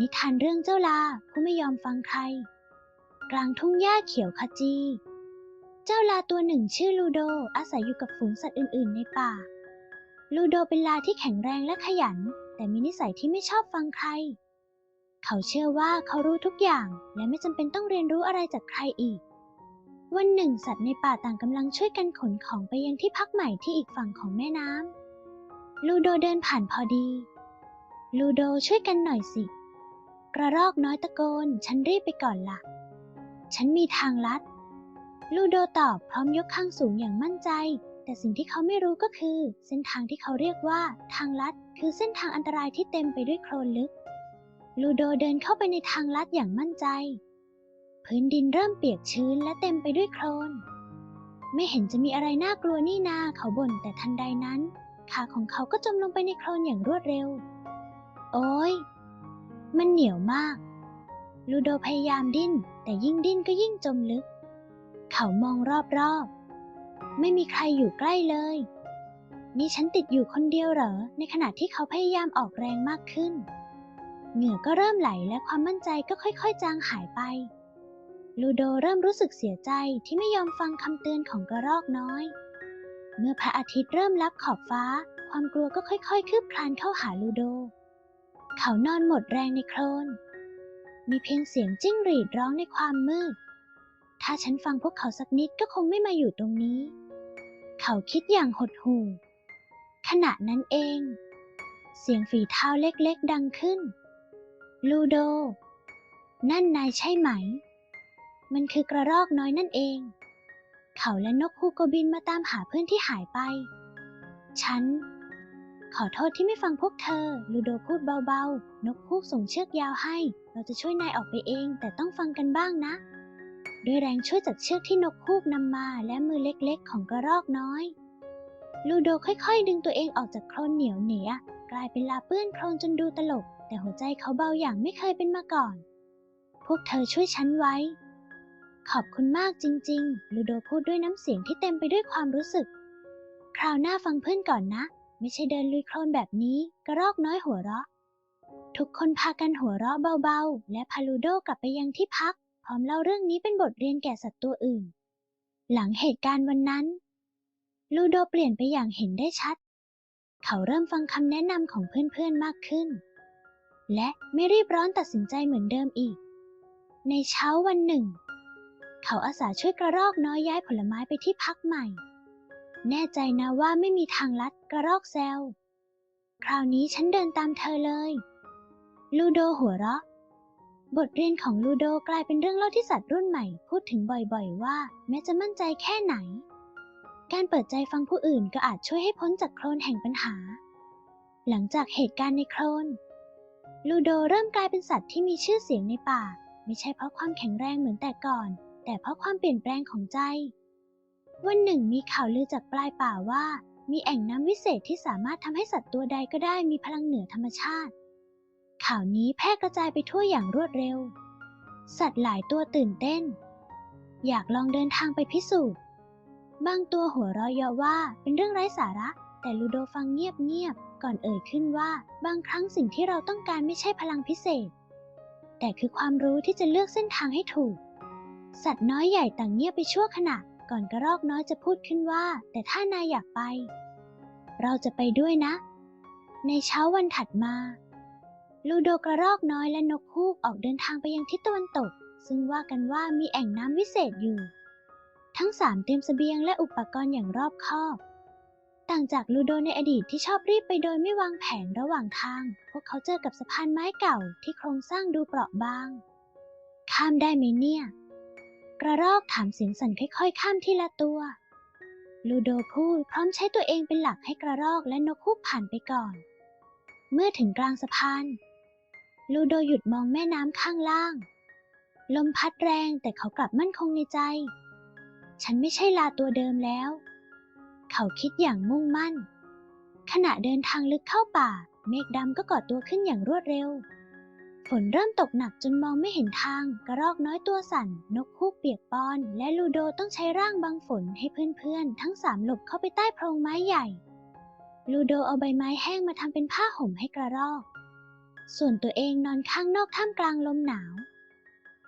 นิทานเรื่องเจ้าลาผู้ไม่ยอมฟังใคร กลางทุ่งหญ้าเขียวขจี เจ้าลาตัวหนึ่งชื่อลูโดอาศัยอยู่กับฝูงสัตว์อื่น ๆ ในป่า ลูโดเป็นลาที่แข็งแรงและขยัน แต่มีนิสัยที่ไม่ชอบฟังใคร เขาเชื่อว่าเขารู้ทุกอย่างและไม่จำเป็นต้องเรียนรู้อะไรจากใครอีก วันหนึ่งสัตว์ในป่าต่างกำลังช่วยกันขนของไปยังที่พักใหม่ที่อีกฝั่งของแม่น้ำลูโดเดินผ่านพอดี ลูโดช่วยกันหน่อยสิ กระรอกน้อยตะโกน ฉันรีบไปก่อนละ่ะ ฉันมีทางลัด ลูโดตอบพร้อมยกข้างสูงอย่างมั่นใจ แต่สิ่งที่เขาไม่รู้ก็คือ เส้นทางที่เขาเรียกว่า ทางลัด คือเส้นทางอันตรายที่เต็มไปด้วยโคลนลึก ลูโดเดินเข้าไปในทางลัดอย่างมั่นใจ พื้นดินเริ่มเปียกชื้นและเต็มไปด้วยโคลน ไม่เห็นจะมีอะไรน่ากลัวนี่นา เขาบ่นแต่ทันใดนั้น ขาของเขาก็จมลงไปในโคลนอย่างรวดเร็ว โอ้ย มันเหนียวมาก ลูโดพยายามดิ้น แต่ยิ่งดิ้นก็ยิ่งจมลึก เขามองรอบๆ ไม่มีใครอยู่ใกล้เลย นี่ฉันติดอยู่คนเดียวเหรอ ในขณะที่เขาพยายามออกแรงมากขึ้น เหงื่อก็เริ่มไหลและความมั่นใจก็ค่อยๆ จางหายไป ลูโดเริ่มรู้สึกเสียใจที่ไม่ยอมฟังคำเตือนของกระรอกน้อย เมื่อพระอาทิตย์เริ่มลับขอบฟ้า ความกลัวก็ค่อยๆ คืบคลานเข้าหาลูโด เขานอนหมดแรงในโคลน มีเพียงเสียงจิ้งหรีดร้องในความมืด ถ้าฉันฟังพวกเขาสักนิดก็คงไม่มาอยู่ตรงนี้ เขาคิดอย่างหดหู่ ขณะนั้นเอง เสียงฝีเท้าเล็กๆดังขึ้น ลูโด นั่นนายใช่ไหม มันคือกระรอกน้อยนั่นเอง เขาและนกฮูกก็บินมาตามหาเพื่อนที่หายไป ฉัน ขอโทษที่ไม่ฟังพวกเธอ ลูโดพูดเบาๆ นกฮูกส่งเชือกยาวให้ เราจะช่วยนายออกไปเอง แต่ต้องฟังกันบ้างนะ ด้วยแรงช่วยจากเชือกที่นกฮูกนำมาและมือเล็กๆ ของกระรอกน้อย ลูโดค่อยๆ ดึงตัวเองออกจากโคลนเหนียวเหนียกลายเป็นลาเปื้อนโคลนจนดูตลก แต่หัวใจเขาเบาอย่างไม่เคยเป็นมาก่อน พวกเธอช่วยฉันไว้ ขอบคุณมากจริง ๆ ลูโดพูดด้วยน้ำเสียงที่เต็มไปด้วยความรู้สึก คราวหน้าฟังเพื่อนก่อนนะ ไม่ใช่เดินลุยโคลนแบบนี้ กระรอกน้อยหัวเราะ ทุกคนพากันหัวเราะเบาๆ และพาลูโดกลับไปยังที่พัก พร้อมเล่าเรื่องนี้เป็นบทเรียนแก่สัตว์ตัวอื่น หลังเหตุการณ์วันนั้น ลูโดเปลี่ยนไปอย่างเห็นได้ชัด เขาเริ่มฟังคำแนะนำของเพื่อนๆมากขึ้น และไม่รีบร้อนตัดสินใจเหมือนเดิมอีก ในเช้าวันหนึ่ง เขาอาสาช่วยกระรอกน้อยย้ายผลไม้ไปที่พักใหม่ แน่ใจนะว่าไม่มีทางลัดกระรอกแซว คราวนี้ฉันเดินตามเธอเลย ลูโดหัวเราะ บทเรียนของลูโดกลายเป็นเรื่องเล่าที่สัตว์รุ่นใหม่ พูดถึงบ่อยๆ ว่า แม้จะมั่นใจแค่ไหน การเปิดใจฟังผู้อื่นก็อาจช่วยให้พ้นจากโคลนแห่งปัญหา หลังจากเหตุการณ์ในโคลน ลูโดเริ่มกลายเป็นสัตว์ที่มีชื่อเสียงในป่า ไม่ใช่เพราะความแข็งแรงเหมือนแต่ก่อน แต่เพราะความเปลี่ยนแปลงของใจ วันหนึ่งมีข่าวลือจากปลายป่าว่า มีแอ่งน้ำวิเศษที่สามารถทำให้สัตว์ตัวใดก็ได้มีพลังเหนือธรรมชาติ ข่าวนี้แพร่กระจายไปทั่วอย่างรวดเร็ว สัตว์หลายตัวตื่นเต้น อยากลองเดินทางไปพิสูจน์ บางตัวหัวเราะเยาะว่าเป็นเรื่องไร้สาระ แต่ลูโดฟังเงียบๆก่อนเอ่ยขึ้นว่า บางครั้งสิ่งที่เราต้องการไม่ใช่พลังพิเศษ แต่คือความรู้ที่จะเลือกเส้นทางให้ถูก สัตว์น้อยใหญ่ต่างเงียบไปชั่วขณะ ก่อนกระรอกน้อยจะพูดขึ้นว่า แต่ถ้านายอยากไป เราจะไปด้วยนะ ในเช้าวันถัดมา ลูโดกระรอกน้อยและนกฮูกออกเดินทางไปยังทิศตะวันตก ซึ่งว่ากันว่ามีแอ่งน้ำวิเศษอยู่ ทั้งสามเตรียมเสบียงและอุปกรณ์อย่างรอบคอบ ต่างจากลูโดในอดีตที่ชอบรีบไปโดยไม่วางแผนระหว่างทาง พวกเขาเจอกับสะพานไม้เก่าที่โครงสร้างดูเปราะบาง ข้ามได้ไหมเนี่ย กระรอกถามเสียงสั่นค่อยๆ ข้ามทีละตัว ลูโดพูดพร้อมใช้ตัวเองเป็นหลักให้กระรอกและนกฮูกผ่านไปก่อน เมื่อถึงกลางสะพาน ลูโดหยุดมองแม่น้ำข้างล่าง ลมพัดแรงแต่เขากลับมั่นคงในใจ ฉันไม่ใช่ลาตัวเดิมแล้ว เขาคิดอย่างมุ่งมั่น ขณะเดินทางลึกเข้าป่า เมฆดำก็ก่อตัวขึ้นอย่างรวดเร็ว ฝนเริ่มตกหนักจนมองไม่เห็นทาง กระรอกน้อยตัวสั่น นกฮูกเปียกปอน และลูโดต้องใช้ร่างบังฝนให้เพื่อนๆ ทั้งสามหลบเข้าไปใต้โพรงไม้ใหญ่ ลูโดเอาใบไม้แห้งมาทำเป็นผ้าห่มให้กระรอก ส่วนตัวเองนอนข้างนอกท่ามกลางลมหนาว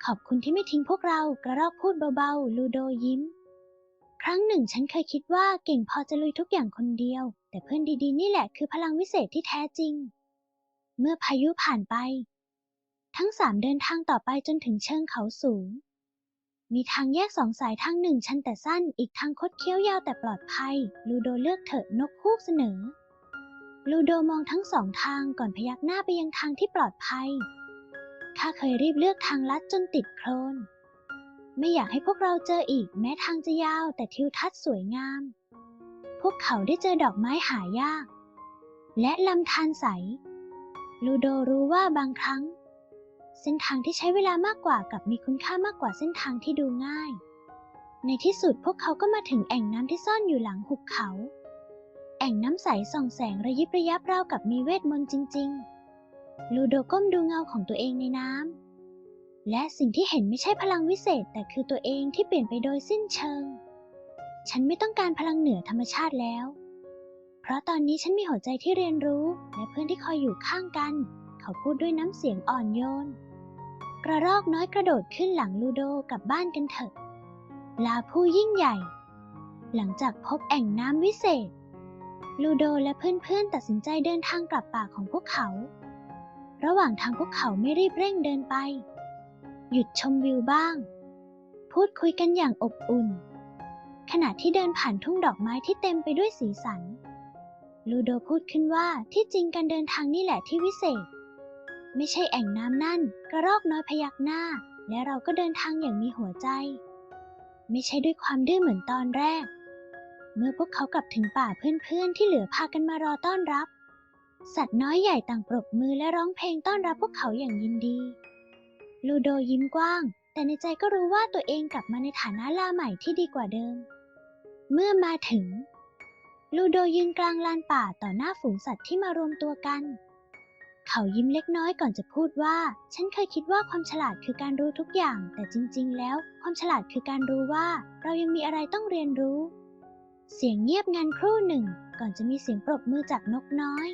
ขอบคุณที่ไม่ทิ้งพวกเรา กระรอกพูดเบาๆ ลูโดยิ้ม ครั้งหนึ่งฉันเคยคิดว่าเก่งพอจะลุยทุกอย่างคนเดียว แต่เพื่อนดีๆ นี่แหละคือพลังวิเศษที่แท้จริง เมื่อพายุผ่านไป ทั้งสามเดินทางต่อไปจนถึงเชิงเขาสูง มีทางแยกสองสายทางหนึ่งชันแต่สั้น อีกทางคดเคี้ยวยาวแต่ปลอดภัย ลูโดเลือกเถอะนกฮูกเสนอ ลูโดมองทั้งสองทางก่อนพยักหน้าไปยังทางที่ปลอดภัย ข้าเคยรีบเลือกทางลัดจนติดโคลน ไม่อยากให้พวกเราเจออีกแม้ทางจะยาวแต่ทิวทัศน์สวยงาม พวกเขาได้เจอดอกไม้หายาก และลำธารใส ลูโดรู้ว่าบางครั้ง ส้นทางที่ใช้เวลามากกว่ากับมีคุณค่ามากกว่าเส้นทางที่ดูง่าย ในที่สุดพวกเขาก็มาถึงแอ่งน้ำที่ซ่อนอยู่หลังหุบเขา แอ่งน้ำใสส่องแสงระยิบระยับราวกับมีเวทมนต์จริง ๆ ลูโดก้มดูเงาของตัวเองในน้ำ และสิ่งที่เห็นไม่ใช่พลังวิเศษ แต่คือตัวเองที่เปลี่ยนไปโดยสิ้นเชิง ฉันไม่ต้องการพลังเหนือธรรมชาติแล้ว เพราะตอนนี้ฉันมีหัวใจที่เรียนรู้ และเพื่อนที่คอยอยู่ข้างกันเขาพูดด้วยน้ำเสียงอ่อนโยน กระรอกน้อยกระโดดขึ้นหลังลูโดกลับบ้านกันเถอะ ลาผู้ยิ่งใหญ่ หลังจากพบแอ่งน้ำวิเศษ ลูโดและเพื่อนๆตัดสินใจเดินทางกลับป่าของพวกเขา ระหว่างทางพวกเขาไม่รีบเร่งเดินไป หยุดชมวิวบ้าง พูดคุยกันอย่างอบอุ่น ขณะที่เดินผ่านทุ่งดอกไม้ที่เต็มไปด้วยสีสัน ลูโดพูดขึ้นว่าที่จริงการเดินทางนี่แหละที่วิเศษ ไม่ใช่แอ่งน้ำนั่น กระรอกน้อยพยักหน้า และเราก็เดินทางอย่างมีหัวใจ ไม่ใช่ด้วยความดื้อเหมือนตอนแรก เมื่อพวกเขากลับถึงป่าเพื่อนๆ ที่เหลือพากันมารอต้อนรับ สัตว์น้อยใหญ่ต่างปรบมือและร้องเพลงต้อนรับพวกเขาอย่างยินดี ลูโดยิ้มกว้าง แต่ในใจก็รู้ว่าตัวเองกลับมาในฐานะล่าใหม่ที่ดีกว่าเดิม เมื่อมาถึง ลูโดยืนกลางลานป่าต่อหน้าฝูงสัตว์ที่มารวมตัวกัน เขายิ้มเล็กน้อยก่อนจะพูดว่า ฉันเคยคิดว่าความฉลาดคือการรู้ทุกอย่าง แต่จริง ๆ แล้ว ความฉลาดคือการรู้ว่า เรายังมีอะไรต้องเรียนรู้ เสียงเงียบงันครู่หนึ่ง ก่อนจะมีเสียงปรบมือจากนกน้อย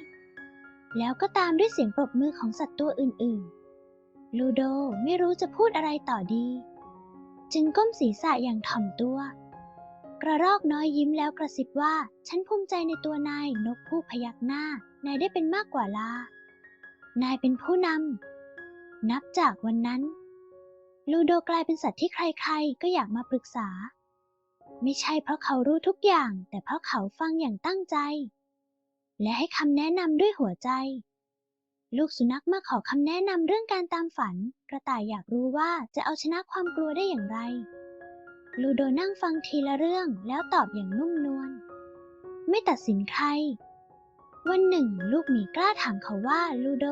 แล้วก็ตามด้วยเสียงปรบมือของสัตว์ตัวอื่น ๆ ลูโดไม่รู้จะพูดอะไรต่อดี จึงก้มศีรษะอย่างถ่อมตัว กระรอกน้อยยิ้มแล้วกระซิบว่า ฉันภูมิใจในตัวนายนกผู้พยักหน้านายได้เป็นมากกว่าลา นายเป็นผู้นำ นับจากวันนั้น ลูโดกลายเป็นสัตว์ที่ใครๆ ก็อยากมาปรึกษา ไม่ใช่เพราะเขารู้ทุกอย่าง แต่เพราะเขาฟังอย่างตั้งใจ และให้คำแนะนำด้วยหัวใจ ลูกสุนัขมาขอคำแนะนำเรื่องการตามฝัน กระต่ายอยากรู้ว่าจะเอาชนะความกลัวได้อย่างไร ลูโดนั่งฟังทีละเรื่องแล้วตอบอย่างนุ่มนวล ไม่ตัดสินใคร วันหนึ่ง ลูกหมีกล้าถามเขาว่าลูโด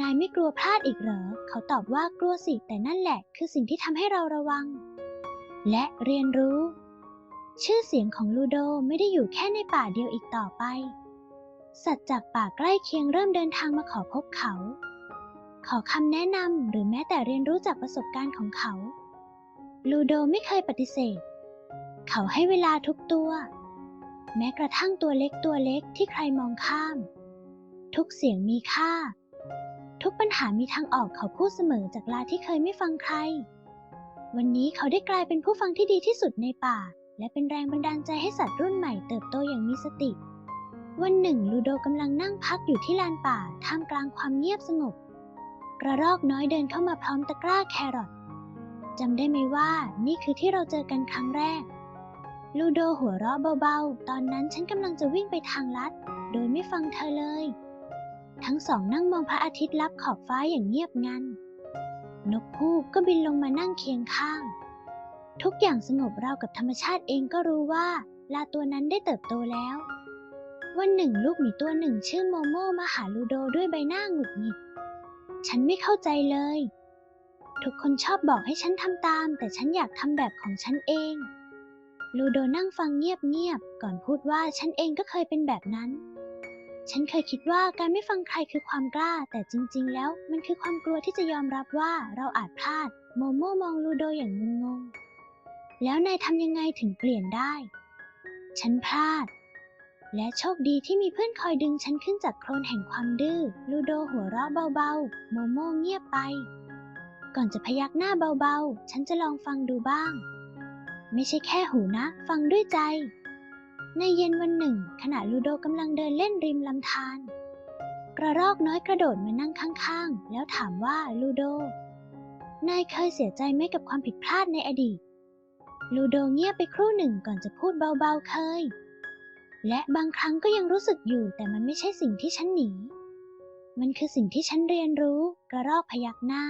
นายไม่กลัวพลาดอีกเหรอ เขาตอบว่ากลัวสิ แต่นั่นแหละ คือสิ่งที่ทำให้เราระวัง และเรียนรู้ ชื่อเสียงของลูโดไม่ได้อยู่แค่ในป่าเดียวอีกต่อไป สัตว์จากป่าใกล้เคียงเริ่มเดินทางมาขอพบเขา ขอคำแนะนำหรือแม้แต่เรียนรู้จากประสบการณ์ของเขา ลูโดไม่เคยปฏิเสธ เขาให้เวลาทุกตัว แม้กระทั่งตัวเล็กตัวเล็กที่ใครมองข้าม ทุกเสียงมีค่า ทุกปัญหามีทางออกเขาพูดเสมอจากลาที่เคยไม่ฟังใคร วันนี้เขาได้กลายเป็นผู้ฟังที่ดีที่สุดในป่า และเป็นแรงบันดาลใจให้สัตว์รุ่นใหม่เติบโตอย่างมีสติ วันหนึ่งลูโดกำลังนั่งพักอยู่ที่ลานป่าท่ามกลางความเงียบสงบกระรอกน้อยเดินเข้ามาพร้อมตะกร้าแครอทจำได้ไหมว่านี่คือที่เราเจอกันครั้งแรก ลูโดหัวเราะเบาๆ ตอนนั้นฉันกำลังจะวิ่งไปทางลัด โดยไม่ฟังเธอเลย ทั้งสองนั่งมองพระอาทิตย์ลับขอบฟ้าอย่างเงียบงัน นกฮูกก็บินลงมานั่งเคียงข้าง ทุกอย่างสงบราวกับธรรมชาติเองก็รู้ว่า ลาตัวนั้นได้เติบโตแล้ว วันหนึ่งลูกหมีตัวหนึ่งชื่อโมโมมาหาลูโดด้วยใบหน้าหงุดหงิด ฉันไม่เข้าใจเลย ทุกคนชอบบอกให้ฉันทำตาม แต่ฉันอยากทำแบบของฉันเอง ลูโดนั่งฟังเงียบๆก่อนพูดว่าฉันเองก็เคยเป็นแบบนั้น ฉันเคยคิดว่าการไม่ฟังใครคือความกล้า แต่จริง ๆ แล้วมันคือความกลัวที่จะยอมรับว่าเราอาจพลาด โมโมมองลูโดอย่างงุนงง แล้วนายทำยังไงถึงเปลี่ยนได้ ฉันพลาด และโชคดีที่มีเพื่อนคอยดึงฉันขึ้นจากโคลนแห่งความดื้อ ลูโดหัวเราะเบาๆ โมโมเงียบไป ก่อนจะพยักหน้าเบาๆ ฉันจะลองฟังดูบ้าง ไม่ใช่แค่หูนะ ฟังด้วยใจ ในเย็นวันหนึ่ง ขณะลูโดกำลังเดินเล่นริมลำธารกระรอกน้อยกระโดดมานั่งข้างๆ แล้วถามว่าลูโด นายเคยเสียใจไหมกับความผิดพลาดในอดีต ลูโดเงียบไปครู่หนึ่งก่อนจะพูดเบาๆเคย และบางครั้งก็ยังรู้สึกอยู่แต่มันไม่ใช่สิ่งที่ฉันหนี มันคือสิ่งที่ฉันเรียนรู้ กระรอกพยักหน้า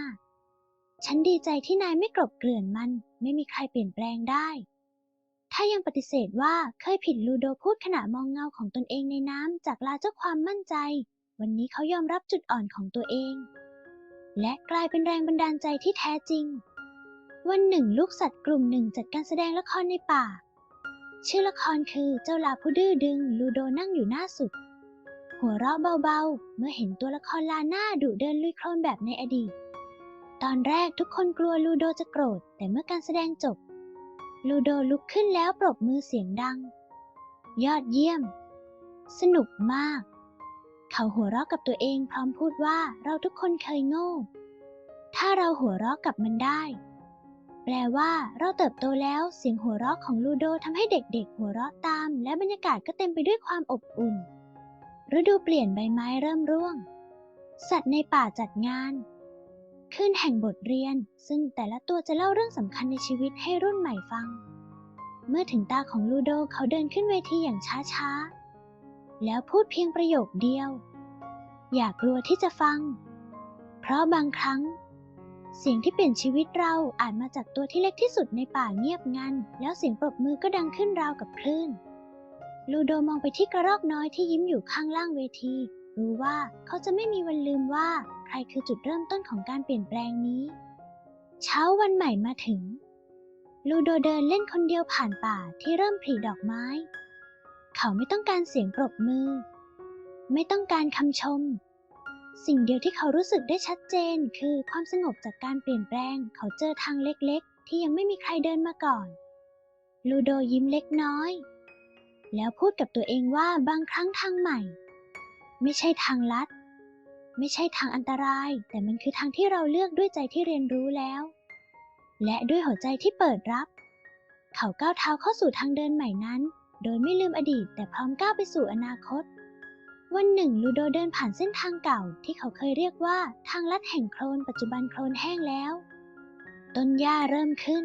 ฉันดีใจที่นายไม่กลบเกลื่อนมัน ไม่มีใครเปลี่ยนแปลงได้ ถ้ายังปฏิเสธว่าเคยผิดลูโดพูดขณะมองเงาของตนเองในน้ำจากลาเจ้าความมั่นใจ วันนี้เขายอมรับจุดอ่อนของตัวเอง และกลายเป็นแรงบันดาลใจที่แท้จริง วันหนึ่งลูกสัตว์กลุ่มหนึ่งจัดการแสดงละครในป่า ชื่อละครคือเจ้าลาผู้ดื้อดึงลูโดนั่งอยู่หน้าสุด หัวเราะเบาๆ เมื่อเห็นตัวละครลาหน้าดุเดินลุยโคลนแบบในอดีต ตอนแรกทุกคนกลัวลูโดจะโกรธ แต่เมื่อการแสดงจบ ลูโดลุกขึ้นแล้วปรบมือเสียงดัง ยอดเยี่ยม สนุกมาก เขาหัวเราะกับตัวเองพร้อมพูดว่าเราทุกคนเคยโง่ ถ้าเราหัวเราะกับมันได้ แปลว่าเราเติบโตแล้วเสียงหัวเราะของลูโดทำให้เด็กๆ หัวเราะตาม และบรรยากาศก็เต็มไปด้วยความอบอุ่นฤดูเปลี่ยนใบไม้เริ่มร่วง สัตว์ในป่าจัดงาน ขึ้นแห่งบทเรียน ซึ่งแต่ละตัวจะเล่าเรื่องสำคัญในชีวิตให้รุ่นใหม่ฟัง เมื่อถึงตาของลูโดเขาเดินขึ้นเวทีอย่างช้าๆ แล้วพูดเพียงประโยคเดียว อย่ากลัวที่จะฟัง เพราะบางครั้ง เสียงที่เปลี่ยนชีวิตเราอาจมาจากตัวที่เล็กที่สุดในป่าเงียบงัน แล้วเสียงปรบมือก็ดังขึ้นราวกับคลื่นลูโดมองไปที่กระรอกน้อยที่ยิ้มอยู่ข้างล่างเวที รู้ว่าเขาจะไม่มีวันลืมว่า ใครคือจุดเริ่มต้นของการเปลี่ยนแปลงนี้ เช้าวันใหม่มาถึง ลูโดเดินเล่นคนเดียวผ่านป่าที่เริ่มผลิดอกไม้ เขาไม่ต้องการเสียงปรบมือ ไม่ต้องการคำชม สิ่งเดียวที่เขารู้สึกได้ชัดเจนคือความสงบจากการเปลี่ยนแปลง เขาเจอทางเล็กๆ ที่ยังไม่มีใครเดินมาก่อน ลูโดยิ้มเล็กน้อย แล้วพูดกับตัวเองว่าบางครั้งทางใหม่ ไม่ใช่ทางลัด ไม่ใช่ทางอันตราย แต่มันคือทางที่เราเลือกด้วยใจที่เรียนรู้แล้ว และด้วยหัวใจที่เปิดรับ เขาก้าวเท้าเข้าสู่ทางเดินใหม่นั้น โดยไม่ลืมอดีตแต่พร้อมก้าวไปสู่อนาคต วันหนึ่งลูโดเดินผ่านเส้นทางเก่าที่เขาเคยเรียกว่าทางลัดแห่งโคลนปัจจุบันโคลนแห้งแล้ว ต้นหญ้าเริ่มขึ้น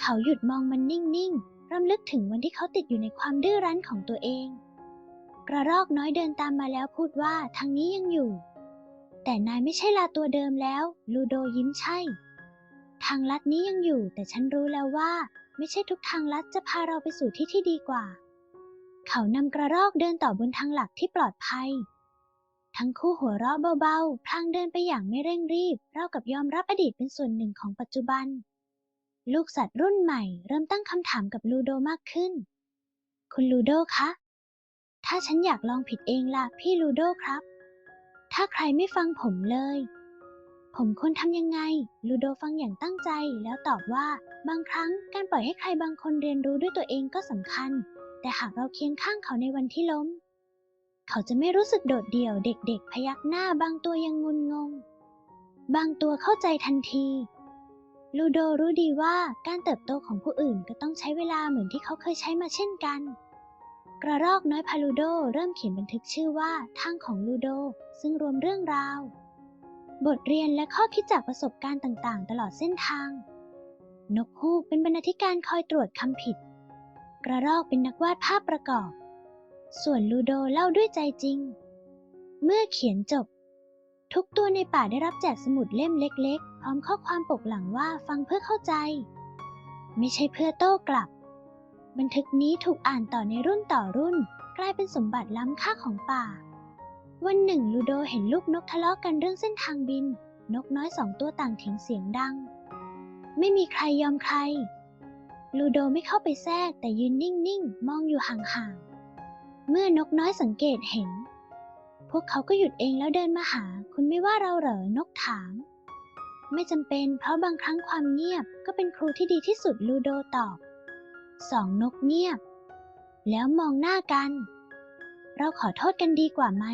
เขาหยุดมองมันนิ่งๆรำลึกถึงวันที่เขาติดอยู่ในความดื้อรั้นของตัวเอง กระรอกน้อยเดินตามมาแล้วพูดว่าทางนี้ยังอยู่ แต่นายไม่ใช่ลาตัวเดิมแล้ว ลูโดยิ้มใช่ ทางลัดนี้ยังอยู่ แต่ฉันรู้แล้วว่า ไม่ใช่ทุกทางลัดจะพาเราไปสู่ที่ที่ดีกว่า เขานำกระรอกเดินต่อบนทางหลักที่ปลอดภัย ทั้งคู่หัวเราะเบาๆ พลางเดินไปอย่างไม่เร่งรีบเท่ากับยอมรับอดีตเป็นส่วนหนึ่งของปัจจุบัน ลูกสัตว์รุ่นใหม่ เริ่มตั้งคำถามกับลูโดมากขึ้น คุณลูโดคะ ถ้าฉันอยากลองผิดเองล่ะพี่ลูโดครับ ถ้าใครไม่ฟังผมเลย ผมควรทำยังไง ลูโดฟังอย่างตั้งใจแล้วตอบว่า บางครั้งการปล่อยให้ใครบางคนเรียนรู้ด้วยตัวเองก็สำคัญ แต่หากเราเคียงข้างเขาในวันที่ล้ม เขาจะไม่รู้สึกโดดเดี่ยวเด็กๆ พยักหน้าบางตัวยังงุนงง บางตัวเข้าใจทันทีลูโดรู้ดีว่าการเติบโตของผู้อื่นก็ต้องใช้เวลาเหมือนที่เขาเคยใช้มาเช่นกัน กระรอกน้อยพาลูโดเริ่มเขียนบันทึกชื่อว่าทางของลูโด ซึ่งรวมเรื่องราว บทเรียนและข้อคิดจากประสบการณ์ต่างๆ ตลอดเส้นทาง นกฮูกเป็นบรรณาธิการคอยตรวจคำผิด กระรอกเป็นนักวาดภาพประกอบ ส่วนลูโดเล่าด้วยใจจริง เมื่อเขียนจบ ทุกตัวในป่าได้รับแจกสมุดเล่มเล็ก ๆ พร้อมข้อความปกหลังว่าฟังเพื่อเข้าใจ ไม่ใช่เพื่อโต้กลับ บันทึกนี้ถูกอ่านต่อในรุ่นต่อรุ่น กลายเป็นสมบัติล้ำค่าของป่า วันหนึ่งลูโดเห็นลูกนกทะเลาะกันเรื่องเส้นทางบิน นกน้อยสองตัวต่างเถียงเสียงดัง ไม่มีใครยอมใคร ลูโดไม่เข้าไปแทรกแต่ยืนนิ่งๆ มองอยู่ห่างๆ เมื่อนกน้อยสังเกตเห็น พวกเขาก็หยุดเองแล้วเดินมาหา คุณไม่ว่าเราเหรอนกถาม ไม่จำเป็นเพราะบางครั้งความเงียบก็เป็นครูที่ดีที่สุดลูโดตอบ สองนกเงียบ แล้วมองหน้ากัน เราขอโทษกันดีกว่าไหม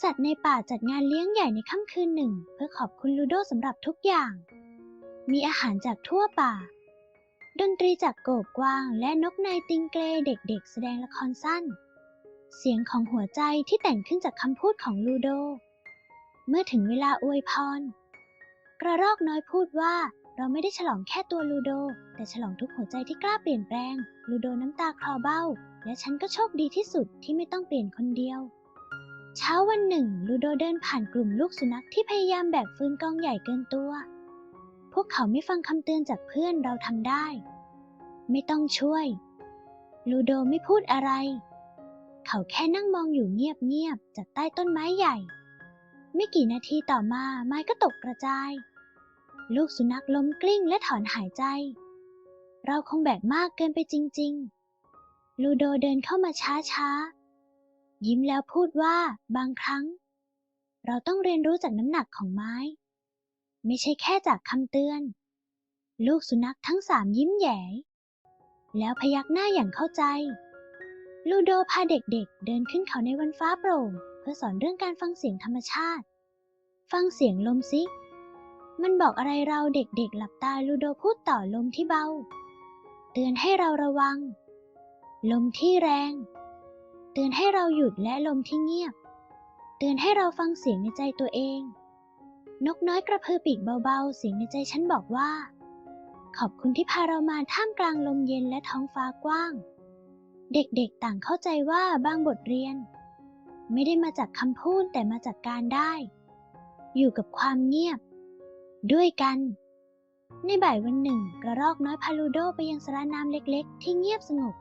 สัตว์ในป่าจัดงานเลี้ยงใหญ่ในค่ำคืนหนึ่ง เพื่อขอบคุณลูโดสำหรับทุกอย่าง มีอาหารจากทั่วป่า ดนตรีจากโกบกวางและนกในติงเกลเด็กๆ แสดงละครสั้น เสียงของหัวใจที่แต่งขึ้นจากคำพูดของลูโด เมื่อถึงเวลาอวยพร กระรอกน้อยพูดว่า เราไม่ได้ฉลองแค่ตัวลูโด แต่ฉลองทุกหัวใจที่กล้าเปลี่ยนแปลง ลูโดน้ำตาคลอเบ้า และฉันก็โชคดีที่สุดที่ไม่ต้องเปลี่ยนคนเดียว เช้าวันหนึ่ง ลูโดเดินผ่านกลุ่มลูกสุนัขที่พยายามแบกฟืนกองใหญ่เกินตัว พวกเขาไม่ฟังคำเตือนจากเพื่อนเราทำได้ ไม่ต้องช่วย ลูโดไม่พูดอะไร เขาแค่นั่งมองอยู่เงียบๆจากใต้ต้นไม้ใหญ่ ไม่กี่นาทีต่อมาไม้ก็ตกกระจาย ลูกสุนัขล้มกลิ้งและถอนหายใจ เราคงแบกมากเกินไปจริง ๆ ลูโดเดินเข้ามาช้าๆ ยิ้มแล้วพูดว่าบางครั้ง เราต้องเรียนรู้จากน้ำหนักของไม้ ไม่ใช่แค่จากคำเตือน ลูกสุนัขทั้งสามยิ้มแย่แล้วพยักหน้าอย่างเข้าใจ ลูโดพาเด็กๆเดินขึ้นเขาในวันฟ้าโปร่ง เพื่อสอนเรื่องการฟังเสียงธรรมชาติ ฟังเสียงลมสิ มันบอกอะไรเราเด็กๆหลับตาลูโดพูดต่อลมที่เบา เตือนให้เราระวัง ลมที่แรง เตือนให้เราหยุดและลมที่เงียบ เตือนให้เราฟังเสียงในใจตัวเอง นกน้อยกระพือปีกเบาๆ เสียงในใจฉันบอกว่า ขอบคุณที่พาเรามาท่ามกลางลมเย็นและท้องฟ้ากว้าง เด็กๆต่างเข้าใจว่าบางบทเรียน ไม่ได้มาจากคำพูดแต่มาจากการได้ อยู่กับความเงียบ ด้วยกัน ในบ่ายวันหนึ่ง กระรอกน้อยพาลูโดไปยังสระน้ำเล็กๆ ที่เงียบสงบ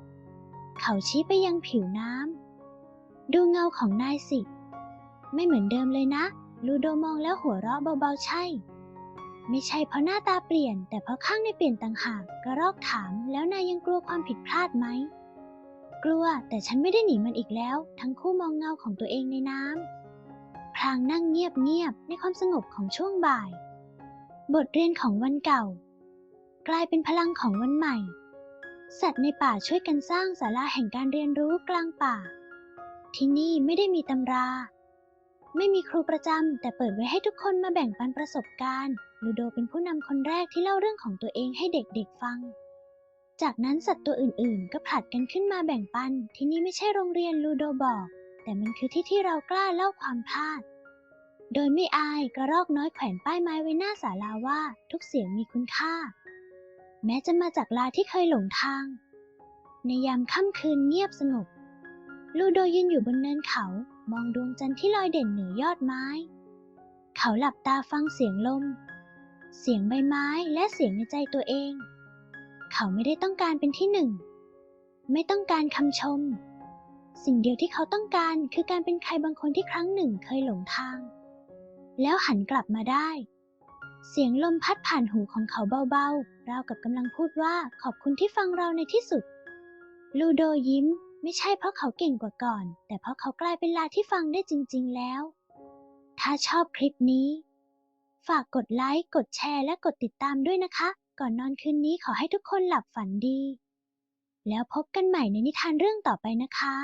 เขาชี้ไปยังผิวน้ำ ดูเงาของนายสิ ไม่เหมือนเดิมเลยนะ ลูโดมองแล้วหัวเราะเบาๆใช่ ไม่ใช่เพราะหน้าตาเปลี่ยน แต่เพราะข้างในเปลี่ยนต่างหาก กระรอกถาม แล้วนายยังกลัวความผิดพลาดไหม กลัว แต่ฉันไม่ได้หนีมันอีกแล้ว ทั้งคู่มองเงาของตัวเองในน้ำพลางนั่งเงียบๆในความสงบของช่วงบ่าย บทเรียนของวันเก่า กลายเป็นพลังของวันใหม่ สัตว์ในป่าช่วยกันสร้างศาลาแห่งการเรียนรู้กลางป่า ที่นี่ไม่ได้มีตำรา ไม่มีครูประจำแต่เปิดไว้ให้ทุกคนมาแบ่งปันประสบการณ์ลูโดเป็นผู้นำคนแรกที่เล่าเรื่องของตัวเองให้เด็กๆฟัง จากนั้นสัตว์ตัวอื่นๆ ก็ผลัดกันขึ้นมาแบ่งปัน ที่นี่ไม่ใช่โรงเรียนลูโดบอก แต่มันคือที่ที่เรากล้าเล่าความพลาด โดยไม่อายกระรอกน้อยแขวนป้ายไม้ไว้หน้าศาลาว่าทุกเสียงมีคุณค่า แม้จะมาจากลาที่เคยหลงทาง ในยามค่ำคืนเงียบสงบลูโดยืนอยู่บนเนินเขามองดวงจันทร์ที่ลอยเด่นเหนือยอดไม้ เขาหลับตาฟังเสียงลม เสียงใบไม้และเสียงในใจตัวเอง เขาไม่ได้ต้องการเป็นที่หนึ่ง ไม่ต้องการคำชม สิ่งเดียวที่เขาต้องการคือการเป็นใครบางคนที่ครั้งหนึ่งเคยหลงทาง แล้วหันกลับมาได้ เสียงลมพัดผ่านหูของเขาเบาๆ ราวกับกำลังพูดว่าขอบคุณที่ฟังเราในที่สุด ลูโดยิ้ม ไม่ใช่เพราะเขาเก่งกว่าก่อน แต่เพราะเขากลายเป็นลาที่ฟังได้จริง ๆ แล้ว ถ้าชอบคลิปนี้ ฝากกดไลค์ กดแชร์ และกดติดตามด้วยนะคะ ก่อนนอนคืนนี้ขอให้ทุกคนหลับฝันดี แล้วพบกันใหม่ในนิทานเรื่องต่อไปนะคะ